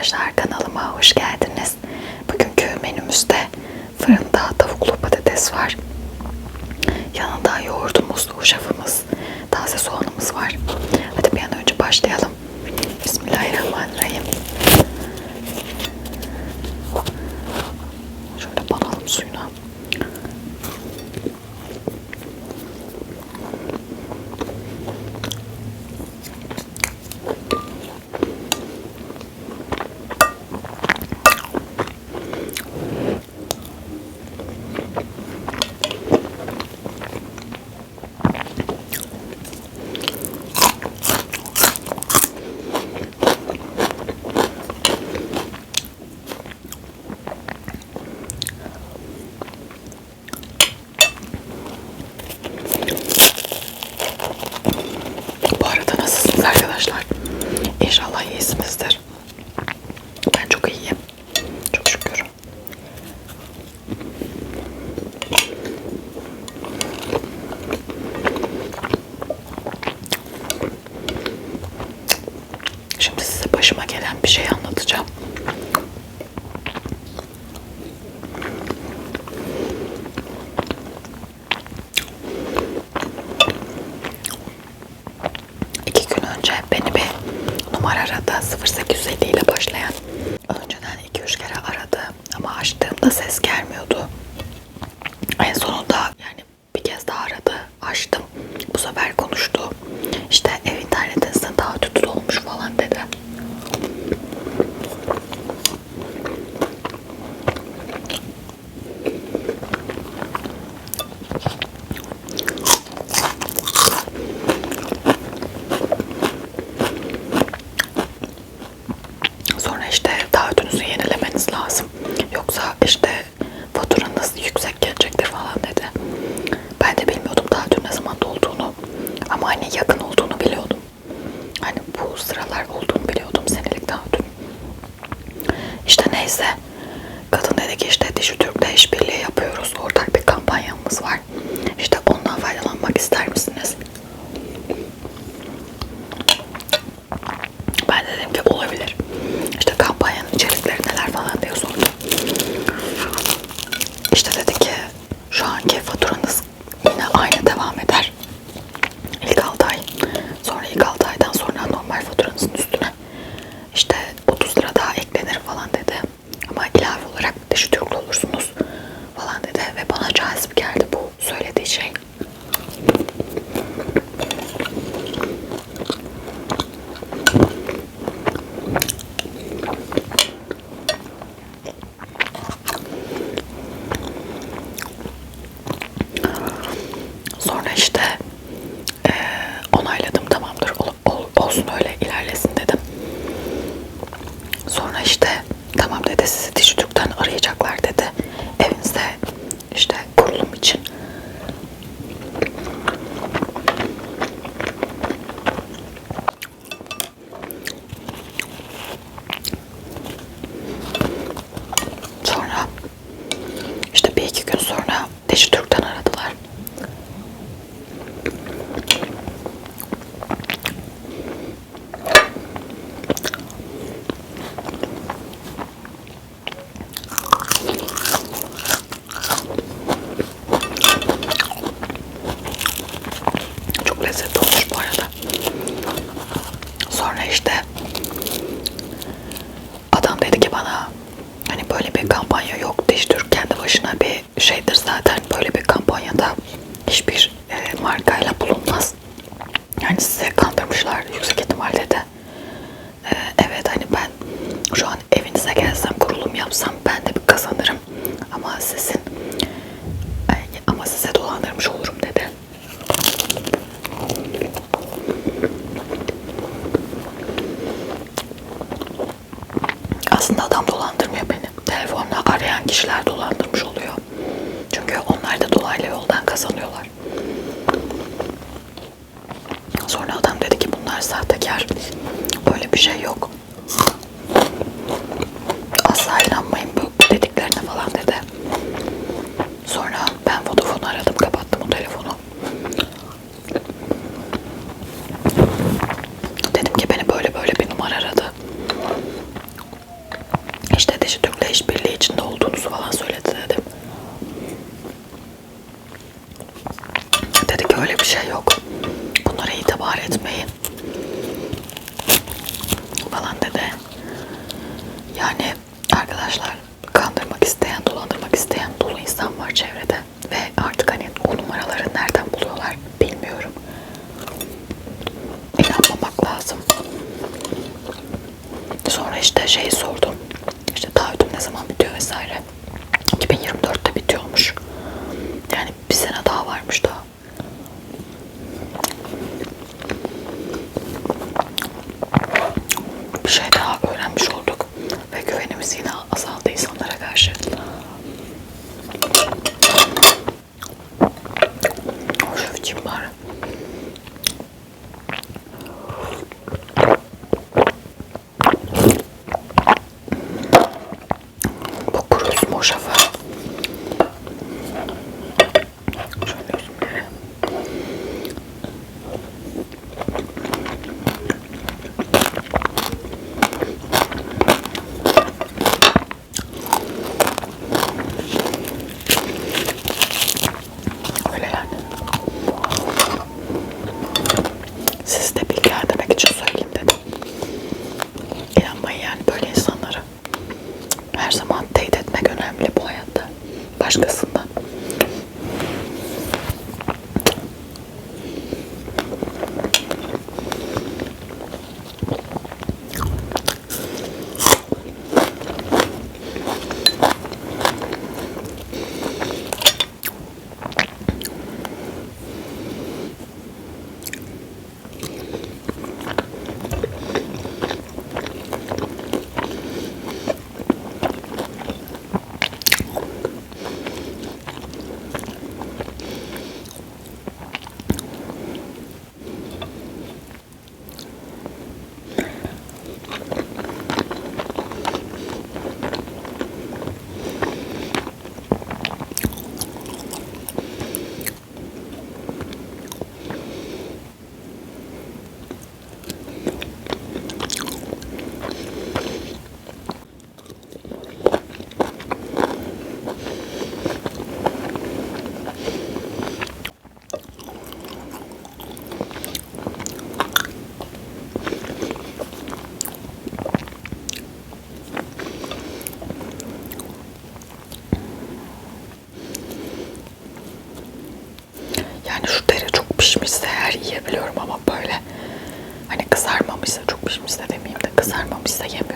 arkadaşlar kanalıma hoş geldiniz. Bugünkü menümüzde fırında tavuklu patates var. Yanında yoğurdumuz, hoşafımız, taze soğanımız var. Hadi bir an önce başlayalım. Bismillahirrahmanirrahim. Şöyle banalım suyuna. Bu arada nasılsınız arkadaşlar? İnşallah iyisinizdir. Ben çok iyiyim. Çok şükür. Şimdi size başıma gelen bir şey anlatacağım. İki gün önce beni bir numara aradı 0850 ile başlayan. Önceden 2-3 kere aradı ama açtığımda ses gelmiyordu. En sonunda yani bir kez daha aradı. Açtım. Bu sefer konuştu. İşte ev internetinizde daha kötü olmuş falan dedi. Sonra işte taahhütünüzü yenilemeniz lazım. Yoksa işte faturanız yüksek gelecektir falan dedi. Ben de bilmiyordum taahhütün ne zaman olduğunu. Ama hani yakın olduğunu biliyordum. Hani bu sıralar olduğunu biliyordum senelik taahhütün. İşte neyse. Kadın dedi ki işte Dişi Türk'le işbirliği yapıyoruz. Ortak bir kampanyamız var. İşte ondan faydalanmak ister misiniz? Ben de dedim ki olabilir. İşte kampanyanın içerikleri neler falan diye sordum. İşte dedi ki şu anki faturanız Hiçbir e, markayla bulunmaz. Yani size kandırmışlar yüksek ihtimal dedi. E, evet hani ben şu an evinize gelsem kurulum yapsam ben de bir kazanırım. Ama sizin e, ama size dolandırmış olurum dedi. Aslında adam dolandırmıyor beni. Telefonla arayan kişiler dolandırmış oluyor. Çünkü onlar da dolaylı yoldan kazanıyorlar. Sonra adam dedi ki bunlar sahtekar. Öyle bir şey yok. Asla inanmayın bu dediklerine falan dedi. Sonra ben Vodafone'u aradım kapattım o telefonu. Dedim ki beni böyle böyle bir numara aradı. işbirliği içinde olduğunuzu falan söyledi dedim. Dedi ki öyle bir şey yok. Bunlara itibar etmeyin. Falan dedi. Yani arkadaşlar kandırmak isteyen, dolandırmak isteyen dolu insan var çevrede. Ve artık hani o numaraları nereden buluyorlar bilmiyorum. İnanmamak lazım. Sonra işte şeyi sordum. İşte taahhütüm ne zaman kadar yiyebiliyorum ama böyle. Hani kızarmamışsa çok pişmişse demeyeyim de kızarmamışsa yem.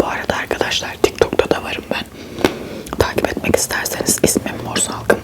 Bu arada arkadaşlar TikTok'ta da varım ben. Takip etmek isterseniz ismi salgını.